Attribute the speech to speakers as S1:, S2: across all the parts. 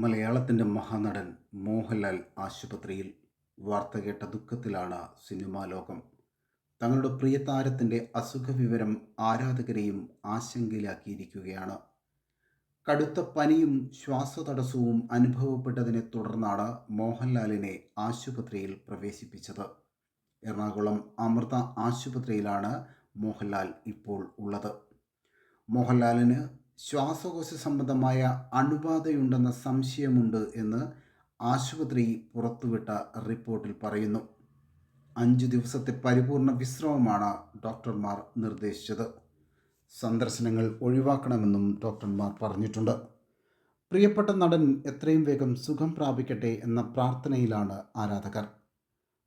S1: മലയാളത്തിന്റെ മഹാനടൻ മോഹൻലാൽ ആശുപത്രിയിൽ വാർത്ത കേട്ട ദുഃഖത്തിലാണ് സിനിമാ ലോകം. തങ്ങളുടെ പ്രിയ താരത്തിന്റെ അസുഖവിവരം ആരാധകരെയും ആശങ്കയിലാക്കിയിരിക്കുകയാണ്. കടുത്ത പനിയും ശ്വാസതടസ്സവും അനുഭവപ്പെട്ടതിനെ തുടർന്നാണ് മോഹൻലാലിനെ ആശുപത്രിയിൽ പ്രവേശിപ്പിച്ചത്. എറണാകുളം അമൃത ആശുപത്രിയിലാണ് മോഹൻലാൽ ഇപ്പോൾ ഉള്ളത്. മോഹൻലാലിന് ശ്വാസകോശ സംബന്ധമായ അണുബാധയുണ്ടെന്ന സംശയമുണ്ട് എന്ന് ആശുപത്രി പുറത്തുവിട്ട റിപ്പോർട്ടിൽ പറയുന്നു. അഞ്ചു ദിവസത്തെ പരിപൂർണ വിശ്രമമാണ് ഡോക്ടർമാർ നിർദ്ദേശിച്ചത്. സന്ദർശനങ്ങൾ ഒഴിവാക്കണമെന്നും ഡോക്ടർമാർ പറഞ്ഞിട്ടുണ്ട്. പ്രിയപ്പെട്ട നടൻ എത്രയും വേഗം സുഖം പ്രാപിക്കട്ടെ എന്ന പ്രാർത്ഥനയിലാണ് ആരാധകർ.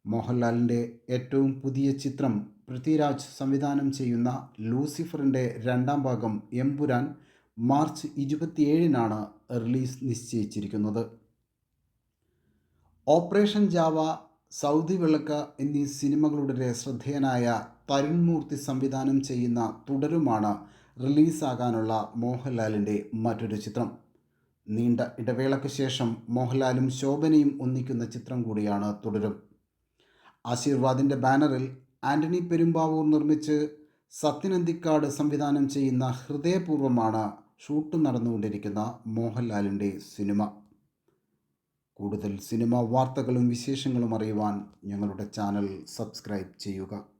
S1: മോഹൻലാലിന്റെ ഏറ്റവും പുതിയ ചിത്രം പൃഥ്വിരാജ് സംവിധാനം ചെയ്യുന്ന ലൂസിഫറിന്റെ രണ്ടാം ഭാഗം എമ്പുരാൻ മാർച്ച് ഇരുപത്തിയേഴിനാണ് റിലീസ് നിശ്ചയിച്ചിരിക്കുന്നത്. ഓപ്പറേഷൻ ജാവ സൗദി വിളക്ക് എന്നീ സിനിമകളുടെ ശ്രദ്ധേയനായ തരുൺ മൂർത്തി സംവിധാനം ചെയ്യുന്ന തുടരുമാണ് റിലീസാകാനുള്ള മോഹൻലാലിന്റെ മറ്റൊരു ചിത്രം. നീണ്ട ഇടവേളയ്ക്ക് ശേഷം മോഹൻലാലും ശോഭനയും ഒന്നിക്കുന്ന ചിത്രം കൂടിയാണ് തുടരും. ആശീർവാദിന്റെ ബാനറിൽ ആന്റണി പെരുമ്പാവൂർ നിർമ്മിച്ച് സത്യനന്തിക്കാട് സംവിധാനം ചെയ്യുന്ന ഹൃദയപൂർവമാണ് ഷൂട്ട് നടന്നുകൊണ്ടിരിക്കുന്ന മോഹൻലാലിന്റെ സിനിമ. കൂടുതൽ സിനിമ വാർത്തകളും വിശേഷങ്ങളും അറിയുവാൻ ഞങ്ങളുടെ ചാനൽ സബ്സ്ക്രൈബ് ചെയ്യുക.